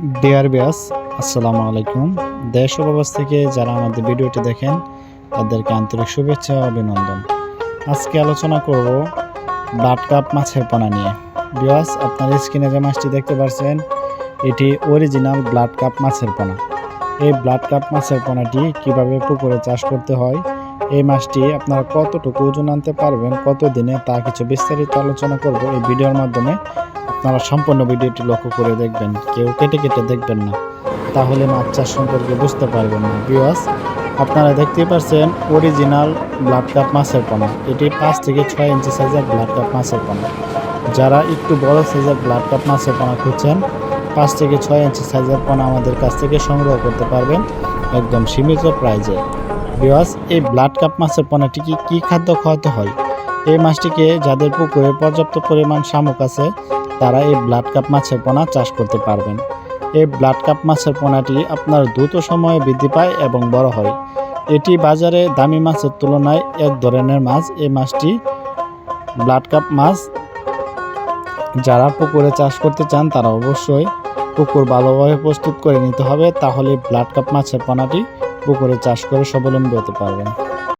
Deer বিয়াস আসসালামু আলাইকুম। দেশ ও প্রবাস থেকে যারা আমাদের ভিডিওটি দেখেন, তাদেরকে আন্তরিক শুভেচ্ছা অভিনন্দন। আজকে আলোচনা করব ব্লাড কাপ মাছের পোনা নিয়ে। বিয়াস আপনার স্ক্রিনে যে মাছটি দেখতে পাচ্ছেন এটি অরিজিনাল ব্লাড কাপ মাছের পোনা। এই ব্লাড কাপ মাছের পোনাটি কীভাবে পুকুরে চাষ করতে হয়, এই মাছটি আপনারা কতটুকু ওজন আনতে পারবেন কত দিনে তা কিছু বিস্তারিত আলোচনা করব এই ভিডিওর মাধ্যমে। আপনারা সম্পূর্ণ ভিডিওটি লক্ষ্য করে দেখবেন। কেউ কেটে কেটে দেখবেন না। তাহলে মাছ চাষ সম্পর্কে বুঝতে পারবেন না। বিওয়াস আপনারা দেখতেই পাচ্ছেন অরিজিনাল ব্লাড কাপ মাছের পোনা। এটি পাঁচ থেকে ছয় ইঞ্চি সাইজের ব্লাড কাপ মাছের পোনা। যারা একটু বড় সাইজের ব্লাড কাপ মাছের পোনা খুঁজছেন, পাঁচ থেকে ছয় ইঞ্চি সাইজের পোনা আমাদের কাছ থেকে সংগ্রহ করতে পারবেন একদম সীমিত প্রাইজে বিওয়াস এই ব্লাড কাপ মাছের পোনাটিকে কী খাদ্য খাওয়াতে হয়? এই মাছটিকে যাদের পুকুরে পর্যাপ্ত পরিমাণ শামুক আছে তারা এই ব্লাড কাপ মাছের পোনা চাষ করতে পারবেন। এই ব্লাড কাপ মাছের পোনাটি আপনার দ্রুত সময়ে বৃদ্ধি পায় এবং বড় হয়। এটি বাজারে দামি মাছের তুলনায় এক ধরনের মাছ। এই মাছটি ব্লাড কাপ মাছ। যারা পুকুরে চাষ করতে চান, তারা অবশ্যই পুকুর ভালোভাবে প্রস্তুত করে নিতে হবে। তাহলে ব্লাড কাপ মাছের পোনাটি পুকুরে চাষ করে স্বাবলম্বী হতে পারবেন।